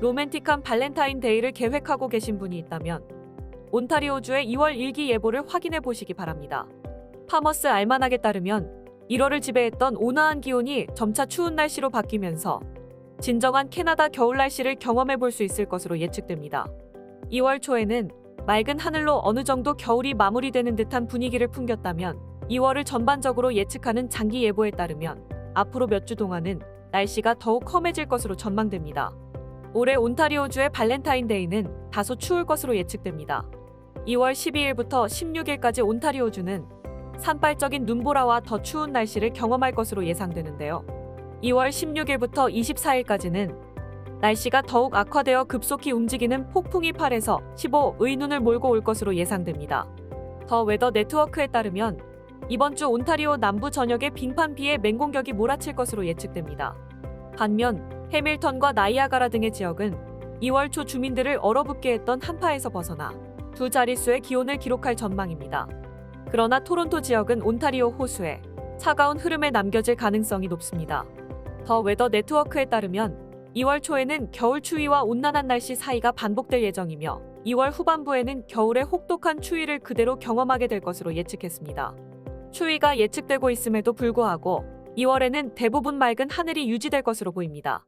로맨틱한 발렌타인데이를 계획하고 계신 분이 있다면 온타리오주의 2월 일기 예보를 확인해 보시기 바랍니다. 파머스 알마낙에 따르면 1월을 지배했던 온화한 기온이 점차 추운 날씨로 바뀌면서 진정한 캐나다 겨울 날씨를 경험해 볼 수 있을 것으로 예측됩니다. 2월 초에는 맑은 하늘로 어느 정도 겨울이 마무리되는 듯한 분위기를 풍겼다면 2월을 전반적으로 예측하는 장기 예보에 따르면 앞으로 몇 주 동안은 날씨가 더욱 험해질 것으로 전망됩니다. 올해 온타리오주의 발렌타인데이는 다소 추울 것으로 예측됩니다. 2월 12일부터 16일까지 온타리오주는 산발적인 눈보라와 더 추운 날씨를 경험할 것으로 예상되는데요. 2월 16일부터 24일까지는 날씨가 더욱 악화되어 급속히 움직이는 폭풍이 8에서 15의 눈을 몰고 올 것으로 예상됩니다. 더 웨더 네트워크에 따르면 이번 주 온타리오 남부 전역에 빙판 비에 맹공격이 몰아칠 것으로 예측됩니다. 반면 해밀턴과 나이아가라 등의 지역은 2월 초 주민들을 얼어붙게 했던 한파에서 벗어나 두 자릿수의 기온을 기록할 전망입니다. 그러나 토론토 지역은 온타리오 호수에 차가운 흐름에 남겨질 가능성이 높습니다. 더 웨더 네트워크에 따르면 2월 초에는 겨울 추위와 온난한 날씨 사이가 반복될 예정이며 2월 후반부에는 겨울의 혹독한 추위를 그대로 경험하게 될 것으로 예측했습니다. 추위가 예측되고 있음에도 불구하고 2월에는 대부분 맑은 하늘이 유지될 것으로 보입니다.